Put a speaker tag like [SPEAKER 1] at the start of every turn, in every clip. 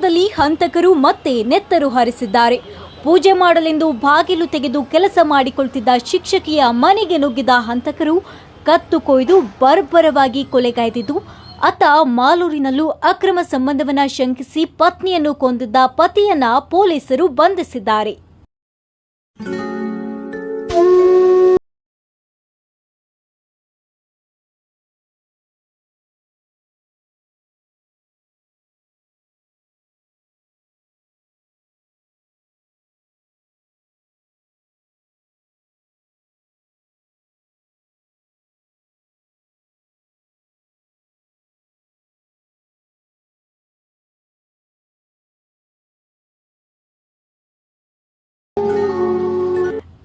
[SPEAKER 1] ಮಂಡ್ಯದಲ್ಲಿ ಹಂತಕರು ಮತ್ತೆ ನೆತ್ತರು ಹರಿಸಿದ್ದಾರೆ. ಪೂಜೆ ಮಾಡಲೆಂದು ಬಾಗಿಲು ತೆಗೆದು ಕೆಲಸ ಮಾಡಿಕೊಳ್ತಿದ್ದ ಶಿಕ್ಷಕಿಯ ಮನೆಗೆ ನುಗ್ಗಿದ ಹಂತಕರು ಕತ್ತು ಕೊಯ್ದು ಬರ್ಬರವಾಗಿ ಕೊಲೆಗೈದಿದ್ದು ಅತ ಮಾಲೂರಿನಲ್ಲೂ ಅಕ್ರಮ ಸಂಬಂಧವನ್ನ ಶಂಕಿಸಿ ಪತ್ನಿಯನ್ನು ಕೊಂದಿದ್ದ ಪತಿಯನ್ನ ಪೊಲೀಸರು ಬಂಧಿಸಿದ್ದಾರೆ.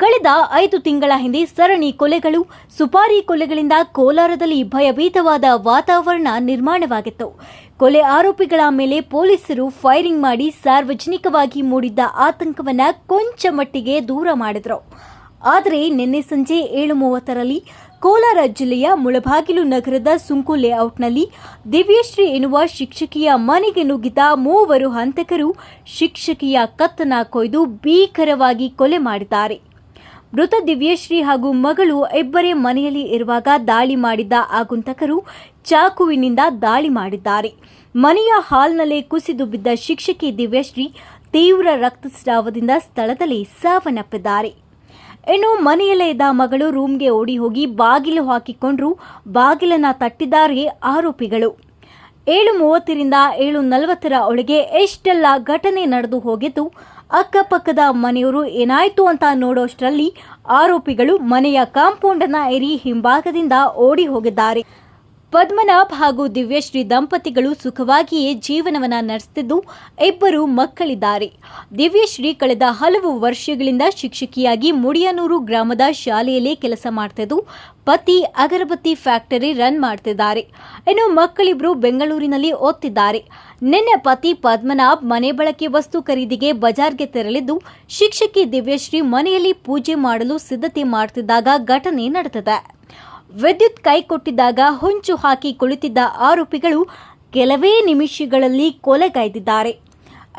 [SPEAKER 1] ಕಳೆದ ಐದು ತಿಂಗಳ ಹಿಂದೆ ಸರಣಿ ಕೊಲೆಗಳು, ಸುಪಾರಿ ಕೊಲೆಗಳಿಂದ ಕೋಲಾರದಲ್ಲಿ ಭಯಭೀತವಾದ ವಾತಾವರಣ ನಿರ್ಮಾಣವಾಗಿತ್ತು. ಕೊಲೆ ಆರೋಪಿಗಳ ಮೇಲೆ ಪೊಲೀಸರು ಫೈರಿಂಗ್ ಮಾಡಿ ಸಾರ್ವಜನಿಕವಾಗಿ ಮೂಡಿದ್ದ ಆತಂಕವನ್ನ ಕೊಂಚ ಮಟ್ಟಿಗೆ ದೂರ ಮಾಡಿದ್ರು. ಆದರೆ ನಿನ್ನೆ ಸಂಜೆ ಏಳು ಮೂವತ್ತರಲ್ಲಿ ಕೋಲಾರ ಜಿಲ್ಲೆಯ ಮುಳಬಾಗಿಲು ನಗರದ ಸುಂಕು ಲೇಔಟ್ನಲ್ಲಿ ದಿವ್ಯಶ್ರೀ ಎನ್ನುವ ಶಿಕ್ಷಕಿಯ ಮನೆಗೆ ನುಗ್ಗಿದ ಮೂವರು ಹಂತಕರು ಶಿಕ್ಷಕಿಯ ಕತ್ತನ ಕೊಯ್ದು ಭೀಕರವಾಗಿ ಕೊಲೆ ಮಾಡಿದ್ದಾರೆ. ಮೃತ ದಿವ್ಯಶ್ರೀ ಹಾಗೂ ಮಗಳು ಇಬ್ಬರೇ ಮನೆಯಲ್ಲಿ ಇರುವಾಗ ದಾಳಿ ಮಾಡಿದ್ದ ಆಗುಂತಕರು ಚಾಕುವಿನಿಂದ ದಾಳಿ ಮಾಡಿದ್ದಾರೆ. ಮನೆಯ ಹಾಲ್ನಲ್ಲೇ ಕುಸಿದು ಬಿದ್ದ ಶಿಕ್ಷಕಿ ದಿವ್ಯಶ್ರೀ ತೀವ್ರ ರಕ್ತಸ್ರಾವದಿಂದ ಸ್ಥಳದಲ್ಲಿ ಸಾವನ್ನಪ್ಪಿದ್ದಾರೆ. ಇನ್ನು ಮನೆಯಲ್ಲೇ ಇದ್ದ ಮಗಳು ರೂಮ್ಗೆ ಓಡಿ ಹೋಗಿ ಬಾಗಿಲು ಹಾಕಿಕೊಂಡ್ರು, ಬಾಗಿಲನ್ನ ತಟ್ಟಿದ್ದಾರೆ ಆರೋಪಿಗಳು. ಏಳು ಮೂವತ್ತರಿಂದ ಏಳು ನಲವತ್ತರ ಒಳಗೆ ಎಷ್ಟೆಲ್ಲ ಘಟನೆ ನಡೆದು ಹೋಗಿದ್ದು ಅಕ್ಕಪಕ್ಕದ ಮನೆಯವರು ಏನಾಯ್ತು ಅಂತ ನೋಡೋಷ್ಟರಲ್ಲಿ ಆರೋಪಿಗಳು ಮನೆಯ ಕಾಂಪೌಂಡನ್ನ ಏರಿ ಹಿಂಭಾಗದಿಂದ ಓಡಿ ಹೋಗಿದ್ದಾರೆ. ಪದ್ಮನಾಭ್ ಹಾಗೂ ದಿವ್ಯಶ್ರೀ ದಂಪತಿಗಳು ಸುಖವಾಗಿಯೇ ಜೀವನವನ್ನು ನಡೆಸುತ್ತಿದ್ದು ಇಬ್ಬರು ಮಕ್ಕಳಿದ್ದಾರೆ. ದಿವ್ಯಶ್ರೀ ಕಳೆದ ಹಲವು ವರ್ಷಗಳಿಂದ ಶಿಕ್ಷಕಿಯಾಗಿ ಮುಡಿಯನೂರು ಗ್ರಾಮದ ಶಾಲೆಯಲ್ಲಿ ಕೆಲಸ ಮಾಡ್ತಿದ್ದು, ಪತಿ ಅಗರಬತ್ತಿ ಫ್ಯಾಕ್ಟರಿ ರನ್ ಮಾಡ್ತಿದ್ದಾರೆ. ಇನ್ನು ಮಕ್ಕಳಿಬ್ರು ಬೆಂಗಳೂರಿನಲ್ಲಿ ಓದ್ತಿದ್ದಾರೆ. ನಿನ್ನೆ ಪತಿ ಪದ್ಮನಾಭ್ ಮನೆ ಬಳಕೆ ವಸ್ತು ಖರೀದಿಗೆ ಬಜಾರ್ಗೆ ತೆರಳಿದ್ದು, ಶಿಕ್ಷಕಿ ದಿವ್ಯಶ್ರೀ ಮನೆಯಲ್ಲಿ ಪೂಜೆ ಮಾಡಲು ಸಿದ್ಧತೆ ಮಾಡ್ತಿದ್ದಾಗ ಘಟನೆ ನಡೆದಿದೆ. ವಿದ್ಯುತ್ ಕೈ ಕೊಟ್ಟಿದ್ದಾಗ ಹೊಂಚು ಹಾಕಿ ಕುಳಿತಿದ್ದ ಆರೋಪಿಗಳು ಕೆಲವೇ ನಿಮಿಷಗಳಲ್ಲಿ ಕೊಲೆಗೈದಿದ್ದಾರೆ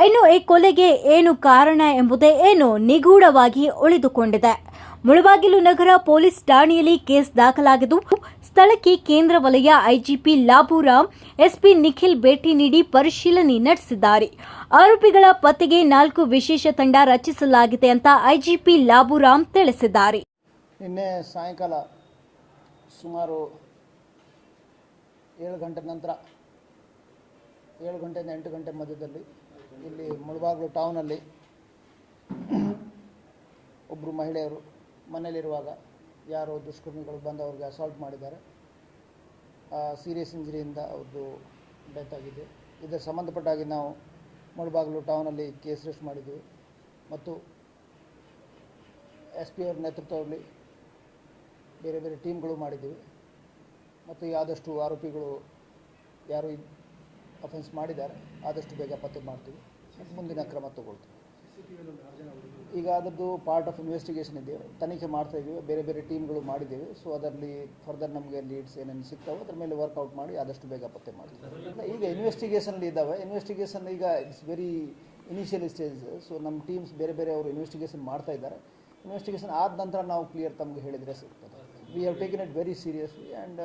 [SPEAKER 1] ಇನ್ನು ಈ ಕೊಲೆಗೆ ಏನು ಕಾರಣ ಎಂಬುದೇ ಏನು ನಿಗೂಢವಾಗಿ ಉಳಿದುಕೊಂಡಿದೆ. ಮುಳಬಾಗಿಲು ನಗರ ಪೊಲೀಸ್ ಠಾಣೆಯಲ್ಲಿ ಕೇಸ್ ದಾಖಲಾಗಿದ್ದು, ಸ್ಥಳಕ್ಕೆ ಕೇಂದ್ರ ವಲಯ ಐಜಿಪಿ ಲಾಬುರಾಮ್ ಎಸ್ಪಿ ನಿಖಿಲ್ ಭೇಟಿ ನೀಡಿ ಪರಿಶೀಲನೆ ನಡೆಸಿದ್ದಾರೆ. ಆರೋಪಿಗಳ ಪತ್ತೆಗೆ ನಾಲ್ಕು ವಿಶೇಷ ತಂಡ ರಚಿಸಲಾಗಿದೆ ಅಂತ ಐಜಿಪಿ ಲಾಬುರಾಮ್ ತಿಳಿಸಿದ್ದಾರೆ.
[SPEAKER 2] ಸುಮಾರು ಏಳು ಗಂಟೆ ನಂತರ, ಏಳು ಗಂಟೆಯಿಂದ ಎಂಟು ಗಂಟೆ ಮಧ್ಯದಲ್ಲಿ ಇಲ್ಲಿ ಮುಳಬಾಗ್ಲು ಟೌನಲ್ಲಿ ಒಬ್ಬರು ಮಹಿಳೆಯರು ಮನೆಯಲ್ಲಿರುವಾಗ ಯಾರೋ ದುಷ್ಕರ್ಮಿಗಳು ಬಂದು ಅವ್ರಿಗೆ ಅಸಾಲ್ಟ್ ಮಾಡಿದ್ದಾರೆ. ಸೀರಿಯಸ್ ಇಂಜುರಿಯಿಂದ ಅವ್ರದ್ದು ಡೆತ್ ಆಗಿದೆ. ಇದರ ಸಂಬಂಧಪಟ್ಟಾಗಿ ನಾವು ಮುಳಬಾಗ್ಲು ಟೌನಲ್ಲಿ ಕೇಸ್ ರಿಜಿಸ್ಟರ್ ಮಾಡಿದ್ದೀವಿ ಮತ್ತು ಎಸ್ ಪಿ ಅವ್ರ ನೇತೃತ್ವದಲ್ಲಿ ಬೇರೆ ಬೇರೆ ಟೀಮ್ಗಳು ಮಾಡಿದ್ದೀವಿ. ಮತ್ತು ಆದಷ್ಟು ಆರೋಪಿಗಳು ಯಾರು ಅಫೆನ್ಸ್ ಮಾಡಿದ್ದಾರೆ, ಆದಷ್ಟು ಬೇಗ ಪತ್ತೆ ಮಾಡ್ತೀವಿ. ಮುಂದಿನ ಕ್ರಮ ತಗೊಳ್ತೀವಿ. ಈಗ ಅದರದ್ದು ಪಾರ್ಟ್ ಆಫ್ ಇನ್ವೆಸ್ಟಿಗೇಷನ್ ಇದೆ. ತನಿಖೆ ಮಾಡ್ತಾ ಇದ್ದೀವಿ. ಬೇರೆ ಬೇರೆ ಟೀಮ್ಗಳು ಮಾಡಿದ್ದೀವಿ. ಸೊ ಅದರಲ್ಲಿ ಫರ್ದರ್ ನಮಗೆ ಲೀಡ್ಸ್ ಏನೇನು ಸಿಗ್ತಾವೆ ಅದ್ರ ಮೇಲೆ ವರ್ಕೌಟ್ ಮಾಡಿ ಆದಷ್ಟು ಬೇಗ ಪತ್ತೆ ಮಾಡ್ತೀವಿ. ಈಗ ಇನ್ವೆಸ್ಟಿಗೇಷನಲ್ಲಿ ಇದ್ದಾವೆ. ಇನ್ವೆಸ್ಟಿಗೇಷನ್ ಈಗ it's very initial stage so ನಮ್ಮ ಟೀಮ್ಸ್ ಬೇರೆ ಬೇರೆ ಅವರು ಇನ್ವೆಸ್ಟಿಗೇಷನ್ ಮಾಡ್ತಾ ಇದ್ದಾರೆ. ಇನ್ವೆಸ್ಟಿಗೇಷನ್ ಆದ ನಂತರ ನಾವು ಕ್ಲಿಯರ್ ತಮಗೆ ಹೇಳಿದರೆ ಸಿಗ್ತದೆ. We have taken it very seriously and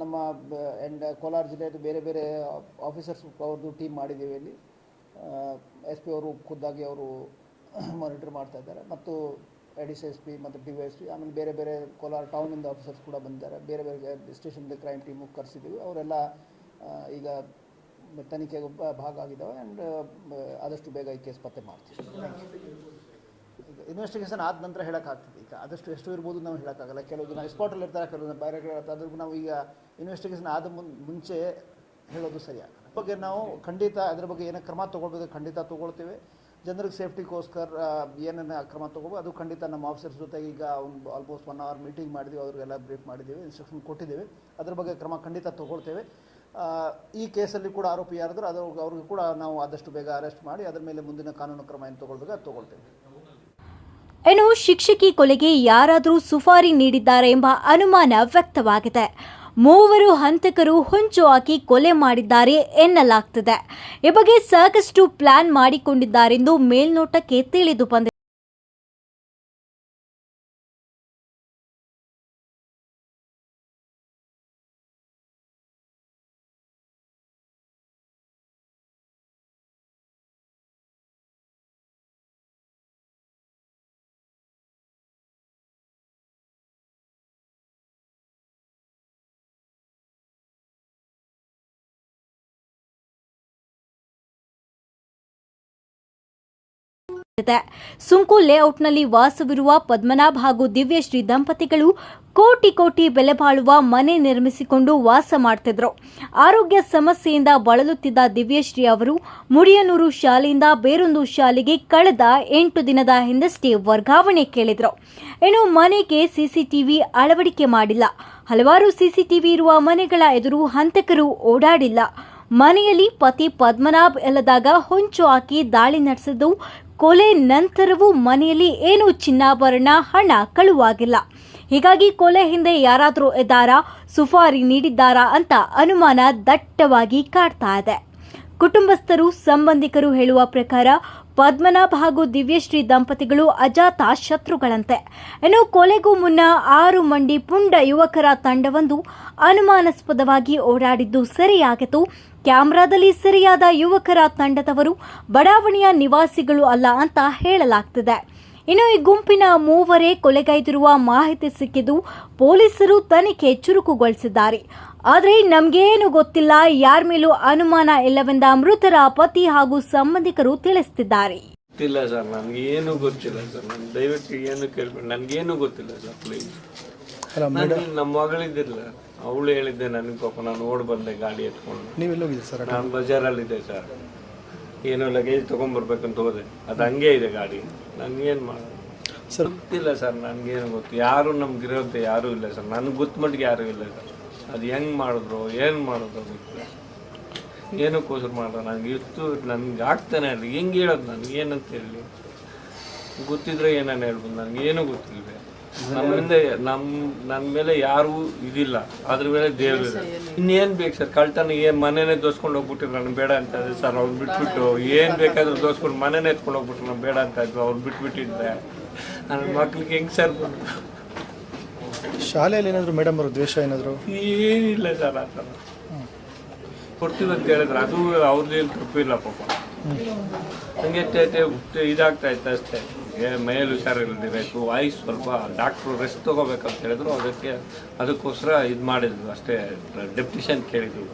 [SPEAKER 2] ನಮ್ಮ ಆ್ಯಂಡ್ ಕೋಲಾರ ಜಿಲ್ಲೆಯದು ಬೇರೆ ಬೇರೆ ಆಫೀಸರ್ಸ್ ಅವ್ರದ್ದು ಟೀಮ್ ಮಾಡಿದ್ದೀವಿ ಇಲ್ಲಿ. ಎಸ್ ಪಿ ಅವರು ಖುದ್ದಾಗಿ ಅವರು ಮಾನಿಟರ್ ಮಾಡ್ತಾ ಇದ್ದಾರೆ. ಮತ್ತು ಎಡಿಸ್ ಎಸ್ ಪಿ ಮತ್ತು ಡಿ ವೈ ಎಸ್ ಪಿ ಆಮೇಲೆ ಬೇರೆ ಬೇರೆ ಕೋಲಾರ ಟೌನಿಂದ ಆಫೀಸರ್ಸ್ ಕೂಡ ಬಂದಿದ್ದಾರೆ. ಬೇರೆ ಬೇರೆ ಸ್ಟೇಷನ್ದು ಕ್ರೈಮ್ ಟೀಮು ಕರೆಸಿದ್ದೀವಿ. ಅವರೆಲ್ಲ ಈಗ ತನಿಖೆಗೆ ಭಾಗ ಆಗಿದ್ದಾವೆ ಆ್ಯಂಡ್ ಆದಷ್ಟು ಬೇಗ ಈ ಕೇಸ್ ಪತ್ತೆ ಮಾಡ್ತೀವಿ. ಇನ್ವೆಸ್ಟಿಗೇಷನ್ ಆದ ನಂತರ ಹೇಳೋಕ್ಕಾಗ್ತದೆ. ಈಗ ಆದಷ್ಟು ಎಷ್ಟು ಇರ್ಬೋದು ನಾವು ಹೇಳೋಕ್ಕಾಗಲ್ಲ. ಕೆಲವು ಜನ ಸ್ಪಾಟಲ್ಲಿ ಇರ್ತಾರೆ ಕೆಲವು ಬೇರೆ ಕಡೆ ಇರ್ತಾರೆ. ಅದ್ರಿಗೂ ನಾವು ಈಗ ಇನ್ವೆಸ್ಟಿಗೇಷನ್ ಆದ ಮುಂಚೆ ಹೇಳೋದು ಸರಿಯಾಗಲ್ಲ. ಬಗ್ಗೆ ನಾವು ಖಂಡಿತ ಅದ್ರ ಬಗ್ಗೆ ಏನೇ ಕ್ರಮ ತೊಗೊಳ್ಬೇಕು, ಖಂಡಿತ ತೊಗೊಳ್ತೇವೆ. ಜನರಿಗೆ ಸೇಫ್ಟಿಗೋಸ್ಕರ ಏನೇನು ಕ್ರಮ ತೊಗೋಬೋದು ಅದು ಖಂಡಿತ ನಮ್ಮ ಆಫೀಸರ್ಸ್ ಜೊತೆ ಈಗ ಒಂದು ಆಲ್ಮೋಸ್ಟ್ ಒನ್ ಅವರ್ ಮೀಟಿಂಗ್ ಮಾಡಿದ್ವಿ. ಅವ್ರಿಗೆಲ್ಲ ಬ್ರೀಫ್ ಮಾಡಿದ್ದೀವಿ ಇನ್ಸ್ಟ್ರಕ್ಷನ್ ಕೊಟ್ಟಿದ್ದೇವೆ. ಅದ್ರ ಬಗ್ಗೆ ಕ್ರಮ ಖಂಡಿತ ತೊಗೊಳ್ತೇವೆ. ಈ ಕೇಸಲ್ಲಿ ಕೂಡ ಆರೋಪಿ ಯಾರಾದರೂ, ಅದು ಅವ್ರಿಗೆ ಕೂಡ ನಾವು ಆದಷ್ಟು ಬೇಗ ಅರೆಸ್ಟ್ ಮಾಡಿ, ಅದ್ರ ಮೇಲೆ ಮುಂದಿನ ಕಾನೂನು ಕ್ರಮ ಏನು ತೊಗೊಳ್ಬೇಕು, ಅದು ತೊಗೊಳ್ತೇವೆ.
[SPEAKER 1] ಇನ್ನು ಶಿಕ್ಷಕಿ ಕೊಲೆಗೆ ಯಾರಾದರೂ ಸುಫಾರಿ ನೀಡಿದ್ದಾರೆ ಎಂಬ ಅನುಮಾನ ವ್ಯಕ್ತವಾಗಿದೆ. ಮೂವರು ಹಂತಕರು ಹೊಂಚು ಹಾಕಿ ಕೊಲೆ ಮಾಡಿದ್ದಾರೆ ಎನ್ನಲಾಗ್ತದೆ. ಈ ಬಗ್ಗೆ ಸಾಕಷ್ಟು ಪ್ಲಾನ್ ಮಾಡಿಕೊಂಡಿದ್ದಾರೆಂದು ಮೇಲ್ನೋಟಕ್ಕೆ ತಿಳಿದು ಬಂದಿದೆ. ಸುಂಕು ಲೇಔಟ್ನಲ್ಲಿ ವಾಸವಿರುವ ಪದ್ಮನಾಭ ಹಾಗೂ ದಿವ್ಯಶ್ರೀ ದಂಪತಿಗಳು ಕೋಟಿ ಕೋಟಿ ಬೆಲೆ ಬಾಳುವ ಮನೆ ನಿರ್ಮಿಸಿಕೊಂಡು ವಾಸ ಮಾಡ್ತಿದ್ರು. ಆರೋಗ್ಯ ಸಮಸ್ಯೆಯಿಂದ ಬಳಲುತ್ತಿದ್ದ ದಿವ್ಯಶ್ರೀ ಅವರು ಮುಡಿಯನೂರು ಶಾಲೆಯಿಂದ ಬೇರೊಂದು ಶಾಲೆಗೆ ಕಳೆದ ಎಂಟು ದಿನದ ಹಿಂದಷ್ಟೇ ವರ್ಗಾವಣೆ ಕೇಳಿದ್ರು. ಇನ್ನು ಮನೆಗೆ ಸಿಸಿಟಿವಿ ಅಳವಡಿಕೆ ಮಾಡಿಲ್ಲ. ಹಲವಾರು ಸಿಸಿಟಿವಿ ಇರುವ ಮನೆಗಳ ಎದುರು ಹಂತಕರು ಓಡಾಡಿಲ್ಲ. ಮನೆಯಲ್ಲಿ ಪತಿ ಪದ್ಮನಾಭ್ ಎಲ್ಲದಾಗ ಹೊಂಚು ಹಾಕಿ ದಾಳಿ ನಡೆಸಿದ್ದು ಕೊಲೆ ನಂತರವೂ ಮನೆಯಲ್ಲಿ ಏನು ಚಿನ್ನಾಭರಣ, ಹಣ ಕಳುವಾಗಿಲ್ಲ. ಹೀಗಾಗಿ ಕೊಲೆ ಹಿಂದೆ ಯಾರಾದರೂ ಇದ್ದಾರಾ, ಸುಫಾರಿ ನೀಡಿದ್ದಾರಾ ಅಂತ ಅನುಮಾನ ದಟ್ಟವಾಗಿ ಕಾಡ್ತಾ ಇದೆ. ಕುಟುಂಬಸ್ಥರು, ಸಂಬಂಧಿಕರು ಹೇಳುವ ಪ್ರಕಾರ ಪದ್ಮನಾಭ್ ಹಾಗೂ ದಿವ್ಯಶ್ರೀ ದಂಪತಿಗಳು ಅಜಾತ ಶತ್ರುಗಳಂತೆ. ಇನ್ನು ಕೊಲೆಗೂ ಮುನ್ನ ಆರು ಮಂಡಿ ಪುಂಡ ಯುವಕರ ತಂಡವೊಂದು ಅನುಮಾನಾಸ್ಪದವಾಗಿ ಓಡಾಡಿದ್ದು ಸರಿಯಾಗಿತ್ತು. ಕ್ಯಾಮೆರಾದಲ್ಲಿ ಸರಿಯಾದ ಯುವಕರ ತಂಡದವರು ಬಡಾವಣೆಯ ನಿವಾಸಿಗಳು ಅಲ್ಲ ಅಂತ ಹೇಳಲಾಗ್ತಿದೆ. ಇನ್ನು ಈ ಗುಂಪಿನ ಮೂವರೇ ಕೊಲೆಗೈದಿರುವ ಮಾಹಿತಿ ಸಿಕ್ಕಿದ್ದು ಪೊಲೀಸರು ತನಿಖೆ ಚುರುಕುಗೊಳಿಸಿದ್ದಾರೆ. ಆದರೆ ನಮಗೇನು ಗೊತ್ತಿಲ್ಲ ಯಾರ ಮೇಲೂ ಅನುಮಾನ ಇಲ್ಲವೆಂದ ಮೃತರ ಪತಿ ಹಾಗೂ ಸಂಬಂಧಿಕರು ತಿಳಿಸುತ್ತಿದ್ದಾರೆ
[SPEAKER 3] ಗೊತ್ತಿಲ್ಲ ಸರ್ ನನಗೆ ಏನು ಗೊತ್ತಿಲ್ಲ ಸರ್. ನಾನು ದಯವಿಟ್ಟು ಏನು ಕೇಳ್ಬೇಡಿ. ನನಗೇನು ಗೊತ್ತಿಲ್ಲ ಸರ್ ಪ್ಲೀಸ್
[SPEAKER 2] ಅಲ್ಲ
[SPEAKER 3] ನಮ್ಮ ಮಗಳಿದ್ದಿಲ್ಲ. ಅವಳು ಹೇಳಿದ್ದೆ ನನಗೆ ಪಾಪ ನಾನು ಓಡ್ ಬಂದೆ ಗಾಡಿ ಎತ್ಕೊಂಡು.
[SPEAKER 2] ನೀವು ಎಲ್ಲಿ ಹೋಗಿದ್ದೀರಿ ಸರ್
[SPEAKER 3] ನಾನು ಬಜಾರಲ್ಲಿದ್ದೆ ಸರ್. ಏನೋ ಲಗೇಜ್ ತೊಗೊಂಬರ್ಬೇಕಂತ ಹೋದೆ. ಅದು ಹಂಗೆ ಇದೆ ಗಾಡಿ. ನನಗೇನು ಮಾಡೋದು
[SPEAKER 2] ಸರ್.
[SPEAKER 3] ಗೊತ್ತಿಲ್ಲ ಸರ್ ನನಗೇನು ಗೊತ್ತು. ಯಾರು ನಮ್ಗೆ ಇರೋದು ಯಾರೂ ಇಲ್ಲ ಸರ್. ನನಗೆ ಗೊತ್ತ ಮಟ್ಟಿಗೆ ಯಾರೂ ಇಲ್ಲ ಸರ್. ಅದು ಹೆಂಗೆ ಮಾಡಿದ್ರು, ಏನು ಮಾಡಿದ್ರು ಏನಕ್ಕೋಸ್ಕರ ಮಾಡಿದ್ರು ನನಗೆ ಇತ್ತು ನನಗೆ ಆಗ್ತಾನೆ ಇಲ್ಲ ಹೆಂಗೆ ಹೇಳೋದು ನನಗೆ? ಏನಂತ ಹೇಳಿ. ಗೊತ್ತಿದ್ರೆ ಏನಾನು ಹೇಳ್ಬೋದು? ನನಗೆ ಏನೂ ಗೊತ್ತಿಲ್ಲ. ನಮ್ಮಿಂದ ನಮ್ಮ ನನ್ನ ಮೇಲೆ ಯಾರೂ ಇದಿಲ್ಲ. ಅದ್ರ ಮೇಲೆ ದೇವರು ಇನ್ನೇನು ಬೇಕು ಸರ್? ಕಳ್ತನ ಏನು ಮನೆನೇ ದೋಸ್ಕೊಂಡು ಹೋಗ್ಬಿಟ್ರು ನನಗೆ ಬೇಡ ಅಂತ ಸರ್, ಅವ್ರು ಬಿಟ್ಬಿಟ್ಟು ಏನು ಬೇಕಾದ್ರೂ ದೋಸ್ಕೊಂಡು ಮನೆನೇ ಎತ್ಕೊಂಡು ಹೋಗ್ಬಿಟ್ರು ನಾನು ಬೇಡ ಅಂತ ಇದ್ರು ಅವ್ರು ಬಿಟ್ಬಿಟ್ಟಿದ್ದೆ ನನ್ನ ಮಕ್ಳಿಗೆ ಹೆಂಗೆ ಸರ್
[SPEAKER 2] ಶಾಲೆಯಲ್ಲಿ ಏನಾದರೂ ಮೇಡಮ್ ಅವರು ದ್ವೇಷ ಏನಾದರೂ?
[SPEAKER 3] ಏನಿಲ್ಲ ಸರ್ ಆ ಥರ. ಕೊಡ್ತೀವಿ ಅಂತ ಹೇಳಿದ್ರೆ ಅದು ಅವ್ರದ್ದೇನು ತಪ್ಪಿಲ್ಲ ಪಾಪ. ಹಂಗೆ ಇದಾಗ್ತಾ ಇತ್ತು ಅಷ್ಟೇ. ಏ ಮೇಲ್ ಹುಷಾರಿಲ್ಲದಿರಬೇಕು ವಾಯ್ಸ್ ಸ್ವಲ್ಪ ಡಾಕ್ಟ್ರು ರೆಸ್ಟ್ ತೊಗೋಬೇಕಂತ ಹೇಳಿದ್ರು ಅದಕ್ಕೆ ಅದಕ್ಕೋಸ್ಕರ ಇದು ಮಾಡಿದ್ವಿ. ಅಷ್ಟೇ ಡೆಪ್ಟಿಷನ್ ಕೇಳಿದ್ವಿ.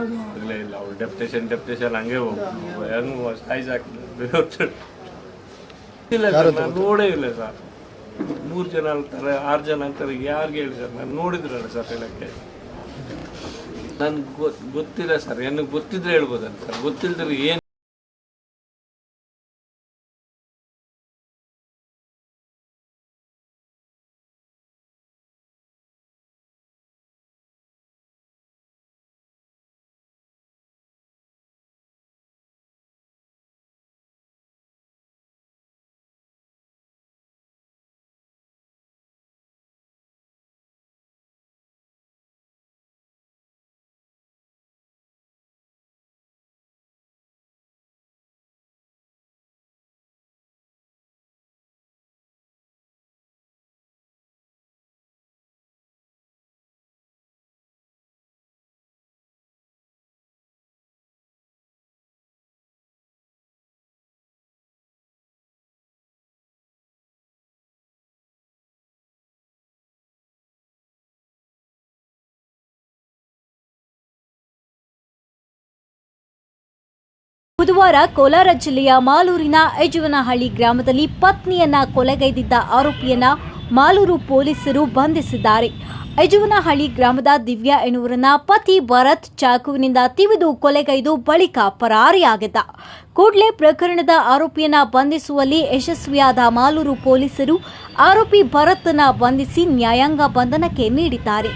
[SPEAKER 3] ಆಗಲೇ ಇಲ್ಲ ಅವ್ರು ಡೆಪ್ಟೇಷನ್ ಡೆಪ್ಟೇಷನ್ ಹಂಗೆ ಹೋಗ್ತಾರೆ ಹೆಂಗೆ ಸೈಜ್ ಹಾಕಿದ್ರು ಇಲ್ಲ ಸರ್ ನೋಡೇ ಇಲ್ಲ ಸರ್. ಮೂರು ಜನ ಅಂತಾರೆ, ಆರು ಜನ ಅಂತಾರೆ, ಯಾರಿಗೆ ಹೇಳಿ ಸರ್? ನಾನು ನೋಡಿದ್ರಲ್ಲ ಸರ್ ಹೇಳಕ್ಕೆ. ನನ್ಗೆ ಗೊತ್ತಿಲ್ಲ ಸರ್. ಏನು ಗೊತ್ತಿದ್ರೆ ಹೇಳ್ಬೋದಲ್ಲ ಸರ್. ಗೊತ್ತಿಲ್ಲದ್ರೆ ಏನು
[SPEAKER 1] ಬುಧವಾರ ಕೋಲಾರ ಜಿಲ್ಲೆಯ ಮಾಲೂರಿನ ಯಜುವನಹಳ್ಳಿ ಗ್ರಾಮದಲ್ಲಿ ಪತ್ನಿಯನ್ನ ಕೊಲೆಗೈದಿದ್ದ ಆರೋಪಿಯನ್ನ ಮಾಲೂರು ಪೊಲೀಸರು ಬಂಧಿಸಿದ್ದಾರೆ. ಯಜುವನಹಳ್ಳಿ ಗ್ರಾಮದ ದಿವ್ಯಾ ಎನ್ನುವರನ್ನ ಪತಿ ಭರತ್ ಚಾಕುವಿನಿಂದ ತಿವಿದು ಕೊಲೆಗೈದು ಬಳಿಕ ಪರಾರಿಯಾಗಿದ್ದ. ಕೂಡಲೇ ಪ್ರಕರಣದ ಆರೋಪಿಯನ್ನ ಬಂಧಿಸುವಲ್ಲಿ ಯಶಸ್ವಿಯಾದ ಮಾಲೂರು ಪೊಲೀಸರು ಆರೋಪಿ ಭರತ್ನ ಬಂಧಿಸಿ ನ್ಯಾಯಾಂಗ ಬಂಧನಕ್ಕೆ ನೀಡಿದ್ದಾರೆ.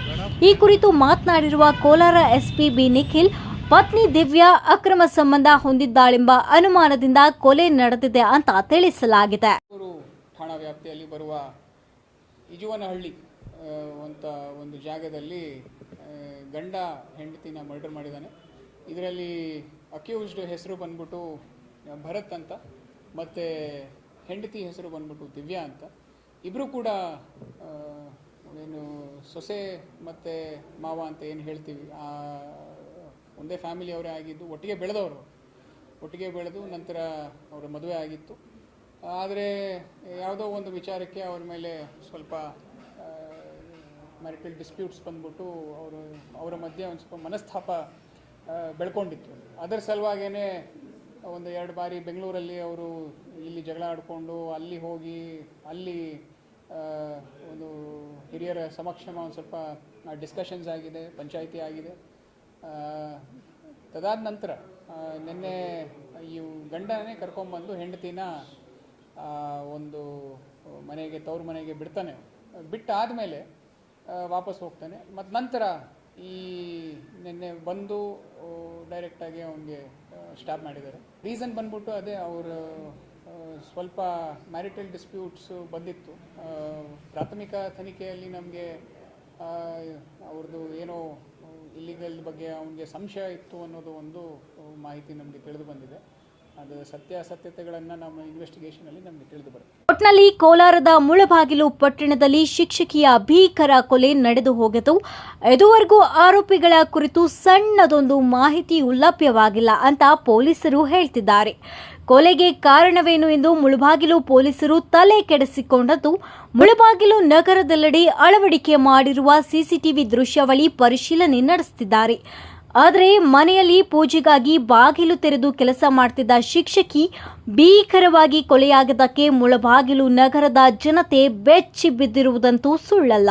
[SPEAKER 1] ಈ ಕುರಿತು ಮಾತನಾಡಿರುವ ಕೋಲಾರ ಎಸ್ಪಿ ಬಿ ನಿಖಿಲ್ ಪತ್ನಿ ದಿವ್ಯಾ ಅಕ್ರಮ ಸಂಬಂಧ ಹೊಂದಿದ್ದಾಳೆಂಬ ಅನುಮಾನದಿಂದ ಕೊಲೆ ನಡೆದಿದೆ ಅಂತ ತಿಳಿಸಲಾಗಿದೆ.
[SPEAKER 4] ಠಾಣಾ ವ್ಯಾಪ್ತಿಯಲ್ಲಿ ಬರುವ ಇಜುವನಹಳ್ಳಿ ಅಂತ ಒಂದು ಜಾಗದಲ್ಲಿ ಗಂಡ ಹೆಂಡತಿನ ಮರ್ಡರ್ ಮಾಡಿದ್ದಾನೆ. ಇದರಲ್ಲಿ ಅಕ್ಯೂಸ್ಡ್ ಹೆಸರು ಬಂದ್ಬಿಟ್ಟು ಭರತ್ ಅಂತ, ಮತ್ತು ಹೆಂಡತಿ ಹೆಸರು ಬಂದ್ಬಿಟ್ಟು ದಿವ್ಯಾ ಅಂತ. ಇಬ್ಬರು ಕೂಡ ಏನು ಸೊಸೆ ಮತ್ತು ಮಾವ ಅಂತ ಏನು ಹೇಳ್ತೀವಿ ಒಂದೇ ಫ್ಯಾಮಿಲಿಯವರೇ ಆಗಿದ್ದು, ಒಟ್ಟಿಗೆ ಬೆಳೆದವರು. ಒಟ್ಟಿಗೆ ಬೆಳೆದು ನಂತರ ಅವರ ಮದುವೆ ಆಗಿತ್ತು. ಆದರೆ ಯಾವುದೋ ಒಂದು ವಿಚಾರಕ್ಕೆ ಅವ್ರ ಮೇಲೆ ಸ್ವಲ್ಪ ಮ್ಯಾರಿಟಲ್ ಡಿಸ್ಪ್ಯೂಟ್ಸ್ ಬಂದ್ಬಿಟ್ಟು ಅವರು, ಅವರ ಮಧ್ಯೆ ಒಂದು ಸ್ವಲ್ಪ ಮನಸ್ತಾಪ ಬೆಳ್ಕೊಂಡಿತ್ತು. ಅದರ ಸಲುವಾಗೇ ಒಂದು ಎರಡು ಬಾರಿ ಬೆಂಗಳೂರಲ್ಲಿ ಅವರು ಇಲ್ಲಿ ಜಗಳ ಆಡಿಕೊಂಡು ಅಲ್ಲಿ ಹೋಗಿ, ಅಲ್ಲಿ ಒಂದು ಹಿರಿಯರ ಸಮಕ್ಷಮ ಒಂದು ಸ್ವಲ್ಪ ಡಿಸ್ಕಷನ್ಸ್ ಆಗಿದೆ, ಪಂಚಾಯಿತಿ ಆಗಿದೆ. ತದಾದ ನಂತರ ನಿನ್ನೆ ಈ ಗಂಡನೇ ಕರ್ಕೊಂಬಂದು ಹೆಂಡತಿನ ಒಂದು ಮನೆಗೆ, ತವ್ರ ಮನೆಗೆ ಬಿಡ್ತಾನೆ. ಬಿಟ್ಟಾದಮೇಲೆ ವಾಪಸ್ ಹೋಗ್ತಾನೆ. ಮತ್ತು ನಂತರ ಈ ನಿನ್ನೆ ಬಂದು ಡೈರೆಕ್ಟಾಗಿ ಅವನಿಗೆ ಸ್ಟಾಪ್ ಮಾಡಿದ್ದಾರೆ. ರೀಸನ್ ಬಂದ್ಬಿಟ್ಟು ಅದೇ ಅವರು ಸ್ವಲ್ಪ ಮ್ಯಾರಿಟಲ್ ಡಿಸ್ಪ್ಯೂಟ್ಸ್ ಬಂದಿತ್ತು. ಪ್ರಾಥಮಿಕ ತನಿಖೆಯಲ್ಲಿ ನಮಗೆ ಅವ್ರದ್ದು ಏನೋ ಇಲ್ಲಿಗಲ್ ಬಗ್ಗೆ ಅವನಿಗೆ ಸಂಶಯ ಇತ್ತು ಅನ್ನೋದು ಒಂದು ಮಾಹಿತಿ ನಮಗೆ ತಿಳಿದು ಬಂದಿದೆ. ಅದು
[SPEAKER 1] ಒಟ್ನಲ್ಲಿ ಕೋಲಾರದ ಮುಳಬಾಗಿಲು ಪಟ್ಟಣದಲ್ಲಿ ಶಿಕ್ಷಕಿಯ ಭೀಕರ ಕೊಲೆ ನಡೆದು ಹೋಗಿತು ಇದುವರೆಗೂ ಆರೋಪಿಗಳ ಕುರಿತು ಸಣ್ಣದೊಂದು ಮಾಹಿತಿಯೂ ಲಭ್ಯವಾಗಿಲ್ಲ ಅಂತ ಪೊಲೀಸರು ಹೇಳ್ತಿದ್ದಾರೆ. ಕೊಲೆಗೆ ಕಾರಣವೇನು ಎಂದು ಮುಳಬಾಗಿಲು ಪೊಲೀಸರು ತಲೆ ಕೆಡಿಸಿಕೊಂಡದ್ದು, ಮುಳಬಾಗಿಲು ನಗರದೆಲ್ಲೆಡೆ ಅಳವಡಿಕೆ ಮಾಡಿರುವ ಸಿಸಿಟಿವಿ ದೃಶ್ಯಾವಳಿ ಪರಿಶೀಲನೆ ನಡೆಸುತ್ತಿದ್ದಾರೆ ಆದರೆ ಮನೆಯಲ್ಲಿ ಪೂಜೆಗಾಗಿ ಬಾಗಿಲು ತೆರೆದು ಕೆಲಸ ಮಾಡ್ತಿದ್ದ ಶಿಕ್ಷಕಿ ಭೀಕರವಾಗಿ ಕೊಲೆಯಾಗದಕ್ಕೆ ಮುಳಬಾಗಿಲು ನಗರದ ಜನತೆ ಬೆಚ್ಚಿ ಬಿದ್ದಿರುವುದಂತೂ ಸುಳ್ಳಲ್ಲ.